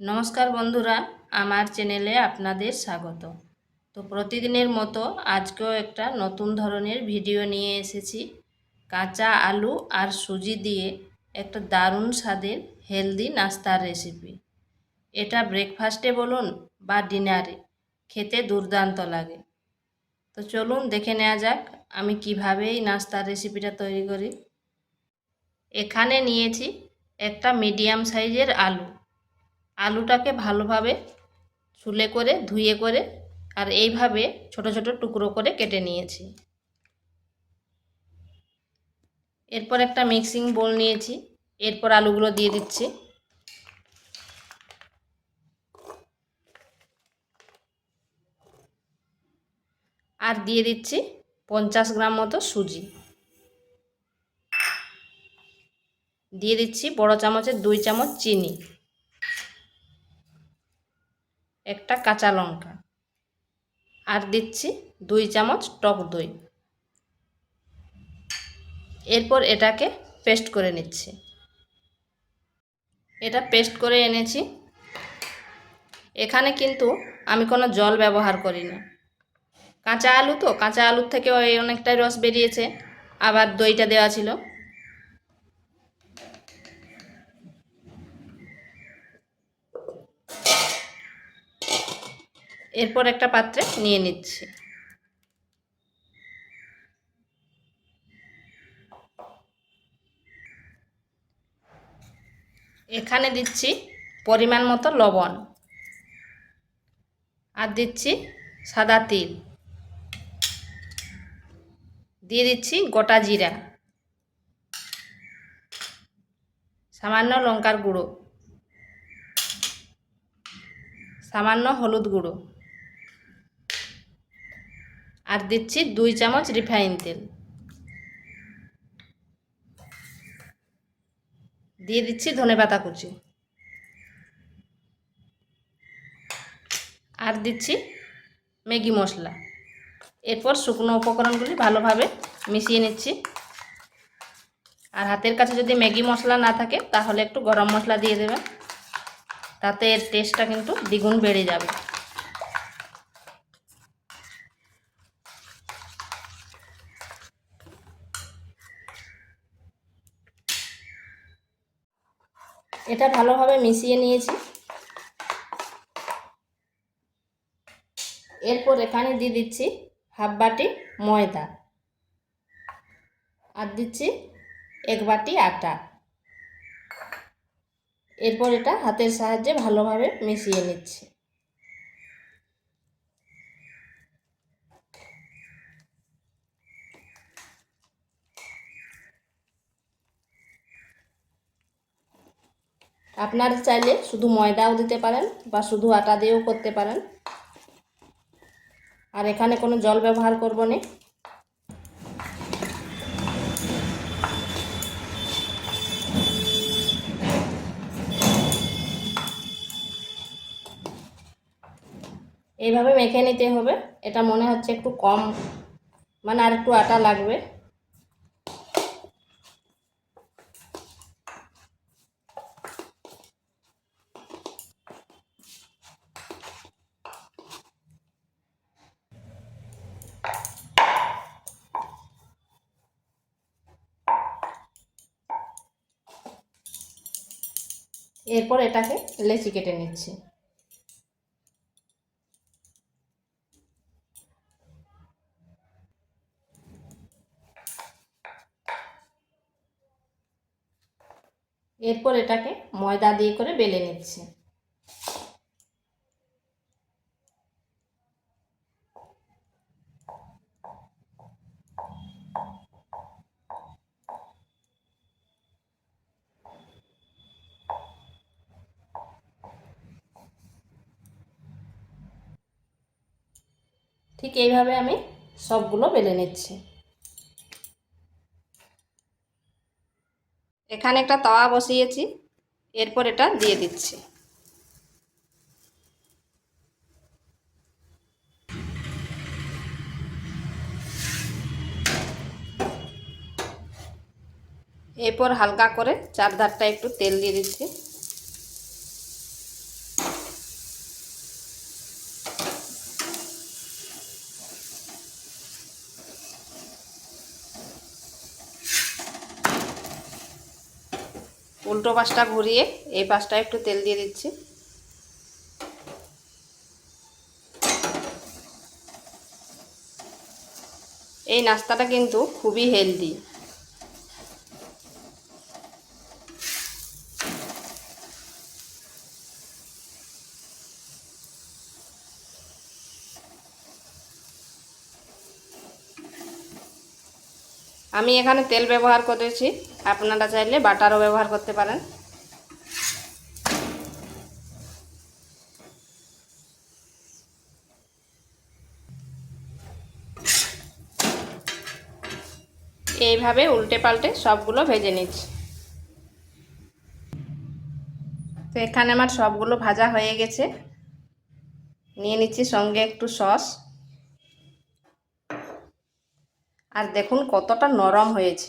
নমস্কার বন্ধুরা, আমার চ্যানেলে আপনাদের স্বাগত। তো প্রতিদিনের মতো আজকেও একটা নতুন ধরনের ভিডিও নিয়ে এসেছি। কাঁচা আলু আর সুজি দিয়ে একটা দারুণ স্বাদের হেলদি নাস্তার রেসিপি এটা ব্রেকফাস্টে বলুন বা ডিনারে খেতে দুর্দান্ত লাগে। তো চলুন দেখে নেওয়া যাক আমি কীভাবে এই নাস্তার রেসিপিটা তৈরি করি। এখানে নিয়েছি একটা মিডিয়াম সাইজের আলু। আলুটাকে ভালোভাবে ছুলে করে, ধুয়ে করে আর এইভাবে ছোট ছোট টুকরো করে কেটে নিয়েছি। এরপর একটা মিক্সিং বোল নিয়েছি। এরপর আলুগুলো দিয়ে দিচ্ছি। আর দিয়ে দিচ্ছি পঞ্চাশ গ্রাম মতো সুজি। দিয়ে দিচ্ছি বড় চামচের দুই চামচ চিনি। একটা কাঁচা লঙ্কা। আর দিচ্ছি দুই চামচ টক দই। এরপর এটাকে পেস্ট করে নিচ্ছি। এটা পেস্ট করে এনেছি। এখানে কিন্তু আমি কোনো জল ব্যবহার করি না কাঁচা আলু তো, কাঁচা আলুর থেকে অনেকটাই রস বেরিয়েছে। আবার দইটা দেওয়া ছিল। এরপর একটা পাত্রে নিয়ে নিচ্ছি। এখানে দিচ্ছি পরিমাণ মতো লবণ আর দিচ্ছি সাদা তিল। দিয়ে দিচ্ছি গোটা জিরা। সামান্য লঙ্কার গুঁড়ো। সামান্য হলুদ গুঁড়ো। আর দিচ্ছি দুই চামচ রিফাইন তেল। দিয়ে দিচ্ছি ধনে পাতা কুচি। আর দিচ্ছি ম্যাগি মশলা। এরপর শুকনো উপকরণগুলি ভালোভাবে মিশিয়ে নিচ্ছি। আর হাতের কাছে যদি ম্যাগি মশলা না থাকে, তাহলে একটু গরম মশলা দিয়ে দেবেন। তাতে এর টেস্টটা কিন্তু দ্বিগুণ বেড়ে যাবে। এটা ভালোভাবে মিশিয়ে নিয়েছি। এরপর এখানে দিয়ে দিচ্ছি হাফ বাটি ময়দা। আর দিচ্ছি এক বাটি আটা। এরপর এটা হাতের সাহায্যে ভালোভাবে মিশিয়ে নিচ্ছি। আপনারা চাইলে শুধু ময়দাও দিতে পারেন বা শুধু আটা দিয়েও করতে পারেন। আর এখানে কোনো জল ব্যবহার করব না। এইভাবে মেখে নিতে হবে। এটা মনে হচ্ছে একটু কম মানে আর একটু আটা লাগবে। এরপর এটাকে লেচি কেটে নিচ্ছি। এরপর এটাকে ময়দা দিয়ে করে বেলে নিচ্ছি। ঠিক এইভাবে আমি সবগুলো বেলে নিচ্ছি। এখানে একটা তাওয়া বসিয়েছি, এরপর এটা দিয়ে দিচ্ছি। এরপর হালকা করে চারধারটা একটু তেল দিয়ে দিচ্ছি। উল্টো পাশটা ঘুরিয়ে এই পাশটা একটু তেল দিয়ে দিচ্ছি। এই নাস্তাটা কিন্তু খুবই হেলদি। আমি এখানে তেল ব্যবহার করেছি। আপনারা চাইলে বাটারও ব্যবহার করতে পারেন। এইভাবে উল্টে পাল্টে সবগুলো ভেজে নিচ্ছি। তো এখানে আমার সবগুলো ভাজা হয়ে গেছে। নিয়ে নিচ্ছি সঙ্গে একটু সস। আর দেখুন কতটা নরম হয়েছে।